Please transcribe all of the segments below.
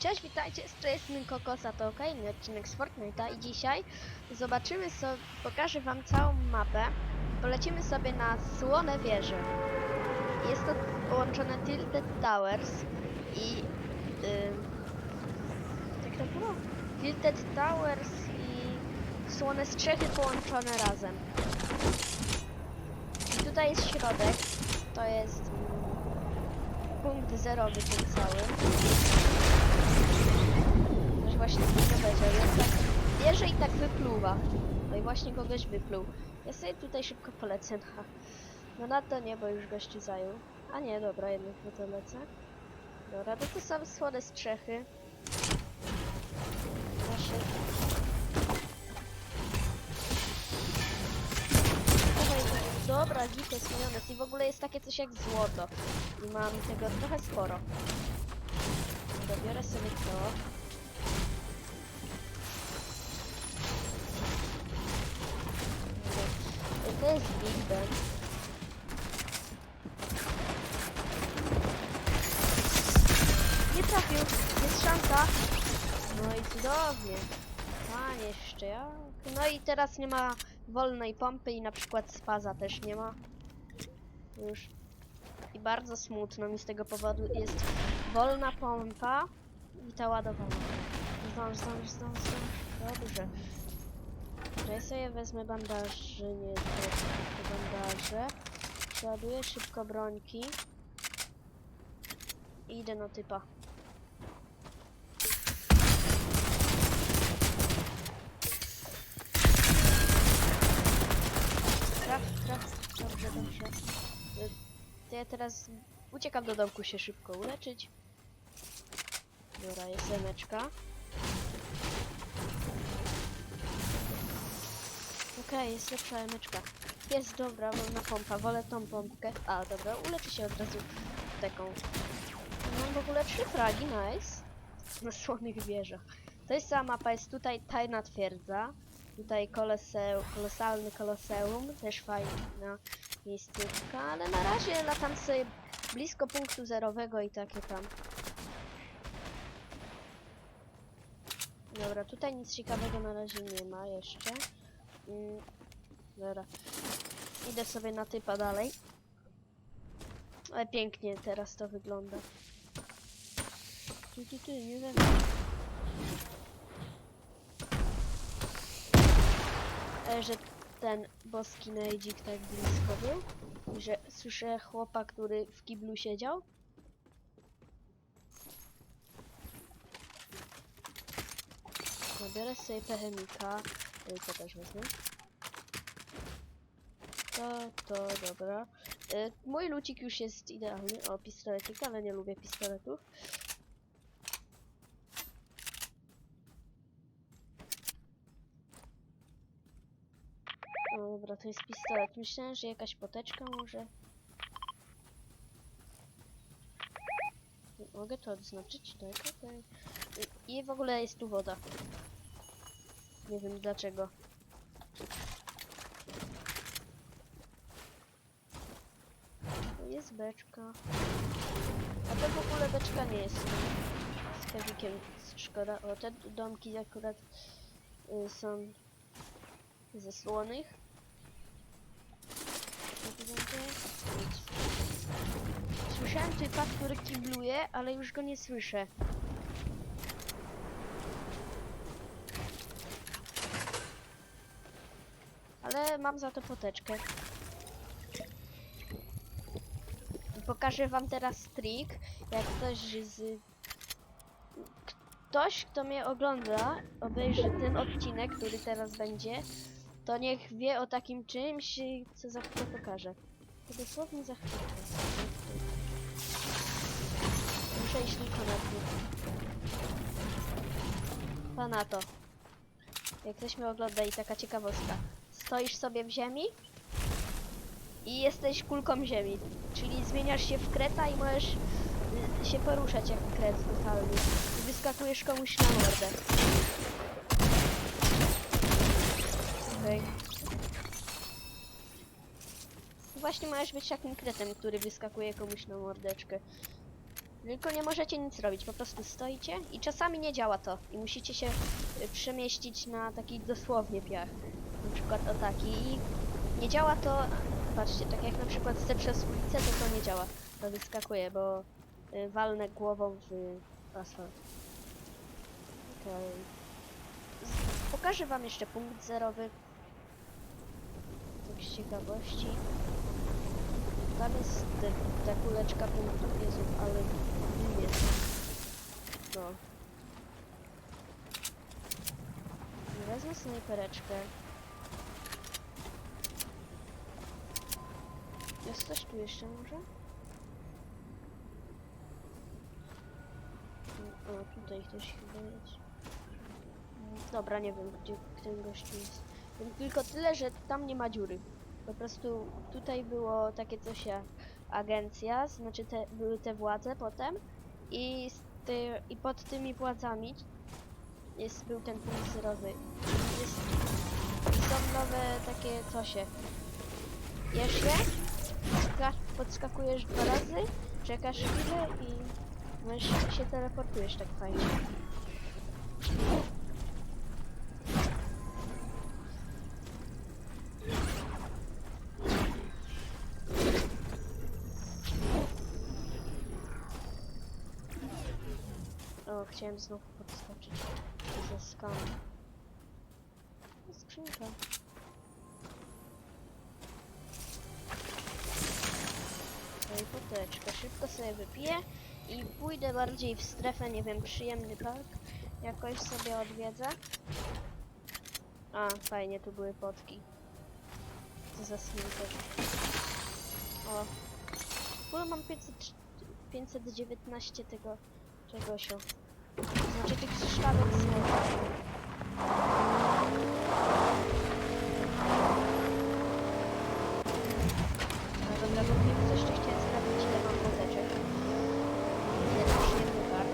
Cześć, witajcie, z tej strony Kokosa, to kolejny odcinek z Fortnite'a i dzisiaj zobaczymy sobie, pokażę wam całą mapę. Polecimy sobie na Słone Wieże. Jest to połączone Tilted Towers i... Yy, jak to było? Tilted Towers i Słone Strzechy połączone razem. I tutaj jest środek, to jest mm, punkt zerowy ten cały. Ktoś właśnie tak powiedział. Jest tak, bierze i tak wypluwa. No i właśnie kogoś wypluł. Ja sobie tutaj szybko polecę na... No na to nie, bo już gości zajął. A nie, dobra, jednak na to lecę. Dobra, no to są słone strzechy. Nasze... Dobra, git jest miliones i w ogóle jest takie coś jak złoto. I mam tego trochę sporo. Dobiorę sobie to. To jest Big Ben. Nie trafił, jest szansa. No i cudownie. Panie jeszcze ja. No i teraz nie ma wolnej pompy i na przykład spaza też nie ma. Już. I bardzo smutno mi z tego powodu jest wolna pompa i ta ładowana. Zdąż, zdąż, zdąż, zdąż. Dobrze. Ja sobie wezmę bandaży, nie to bandaże. Przeładuję szybko brońki. I idę na typa. Traf, traf. Dobrze, dobrze. To ja teraz uciekam do domku się szybko uleczyć. Dobra, jest zemeczka. Okej, jest lepsza emeczka. Jest dobra, wolna pompa, wolę tą pompkę. A, dobra, uleczy się od razu taką. Mam w ogóle trzy fragi, nice. Na słonych wieżach. To jest cała mapa, jest tutaj tajna twierdza. Tutaj koloseu, kolosalny koloseum, też fajna miejscówka, ale na razie latam sobie blisko punktu zerowego i takie tam. Dobra, tutaj nic ciekawego na razie nie ma jeszcze. Mm, dobra. Idę sobie na typa dalej. Ale pięknie teraz to wygląda. Ty, ty, ty, nie wiem. E, że ten boski nejdzik tak blisko był. Że słyszę chłopa, który w kiblu siedział. Nabiorę sobie pechemika. Y, To też wezmę. To, to, dobra. Y, Mój lucik już jest idealny. O, pistolecik, ale nie lubię pistoletów. O, dobra, to jest pistolet. Myślałem, że jakaś poteczka może. Mogę to odznaczyć? Tak, okej. I- I w ogóle jest tu woda. Nie wiem dlaczego. Tu jest beczka. A to w ogóle beczka nie jest. Z kawikiem szkoda. O, te domki akurat y, są ze słonych. Co tu będzie? Nic. Słyszałem typa, który kibluje, ale już go nie słyszę. Ale mam za to poteczkę. Pokażę wam teraz trik, jak ktoś z... Ktoś, kto mnie ogląda, obejrzy ten odcinek, który teraz będzie, to niech wie o takim czymś, co za chwilę pokażę. To dosłownie za chwilę. Na dół. To na to. Jak ktoś mnie ogląda i taka ciekawostka. Stoisz sobie w ziemi i jesteś kulką ziemi. Czyli zmieniasz się w kreta i możesz y, się poruszać jak kret totalny. I wyskakujesz komuś na mordę. Okej. Właśnie możesz być takim kretem, który wyskakuje komuś na mordeczkę. Tylko nie możecie nic robić, po prostu stoicie i czasami nie działa to i musicie się y, przemieścić na taki dosłownie piach. Na przykład o taki i nie działa to, patrzcie, tak jak na przykład chcę przez ulicę, to to nie działa. To wyskakuje, bo y, walnę głową w asfalt. Okej. Pokażę wam jeszcze punkt zerowy. Tak z ciekawości. Tam jest te, ta kuleczka punktów, Jezu, ale nie jest. No. Wezmę snajpereczkę. Jest coś tu jeszcze może? O, tutaj ktoś chyba jest. Dobra, nie wiem gdzie ten gościu jest. Wiem tylko tyle, że tam nie ma dziury. Po prostu tutaj było takie coś jak agencja, znaczy te, były te władze potem i, ty, i pod tymi władzami jest, był ten punkt zerowy. Jest, są nowe takie cosie. Jesz je, ska- podskakujesz dwa razy, czekasz chwilę i możesz się teleportujesz tak fajnie. O, chciałem znowu podskoczyć. Ze skam. Skrzynka. No i poteczka. Szybko sobie wypiję i pójdę bardziej w strefę, nie wiem, przyjemny park. Jakoś sobie odwiedzę. A, fajnie, tu były potki. Co za sniper. O. W ogóle mam 500, 519 tego czegoś o. Znaczy tych sztabek znowu. No dobra, bo wiem, co jeszcze chciałem sprawdzić, ile mam poteczek. Jeden przyjemny bar.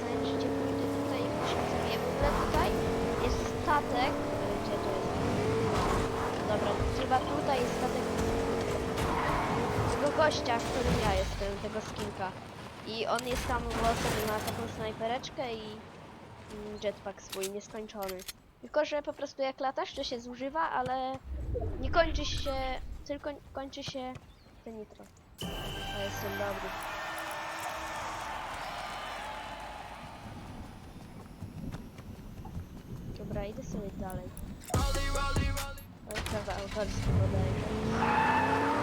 Zanim życie pójdę tutaj i posiedzę. W ogóle tutaj jest statek. Gdzie to jest? Dobra, chyba tutaj jest statek tego gościa, którym ja jestem, tego skinka. I on jest tam głosem na taką snajpereczkę i jetpack swój nieskończony. Tylko, że po prostu jak latasz, to się zużywa, ale nie kończy się, tylko kończy się ten nitro. A jestem dobry. Dobra, idę sobie dalej. Prawa autorskie bodajże.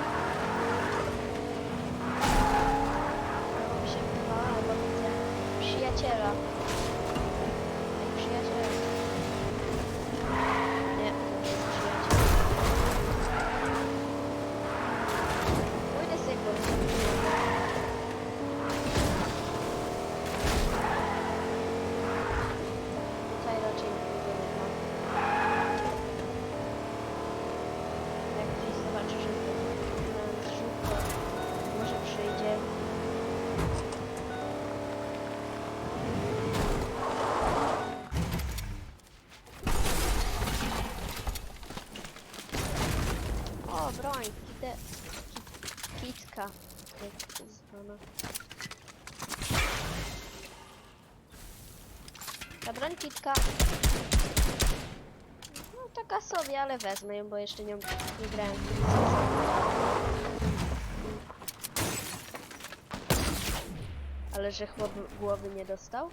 Broń, kite, kit, kitka, jak to. Ta broń kitka. No taka sobie, ale wezmę ją, bo jeszcze nią nie grałem. Ale że chłop głowy nie dostał?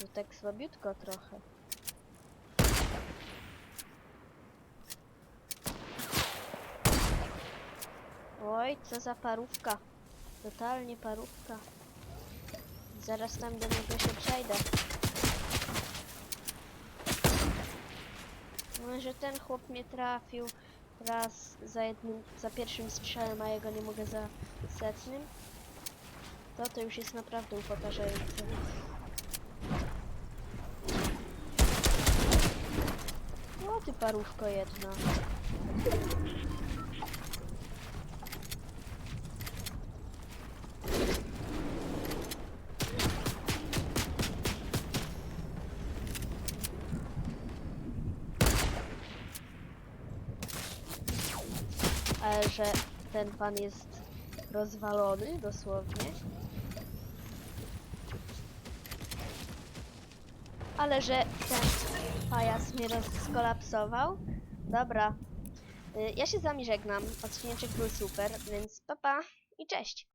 No tak słabiutko trochę. Oj, co za parówka. Totalnie parówka. Zaraz tam do niego się przejdę. Może ten chłop mnie trafił raz za jednym, za pierwszym strzałem, a jego nie mogę za setnym. To to już jest naprawdę upokarzające. O ty parówko jedna. Że ten pan jest rozwalony dosłownie. Ale że ten pajac mnie skolapsował. Dobra. Y, Ja się z wami żegnam. Odcinek był super, więc papa pa i cześć.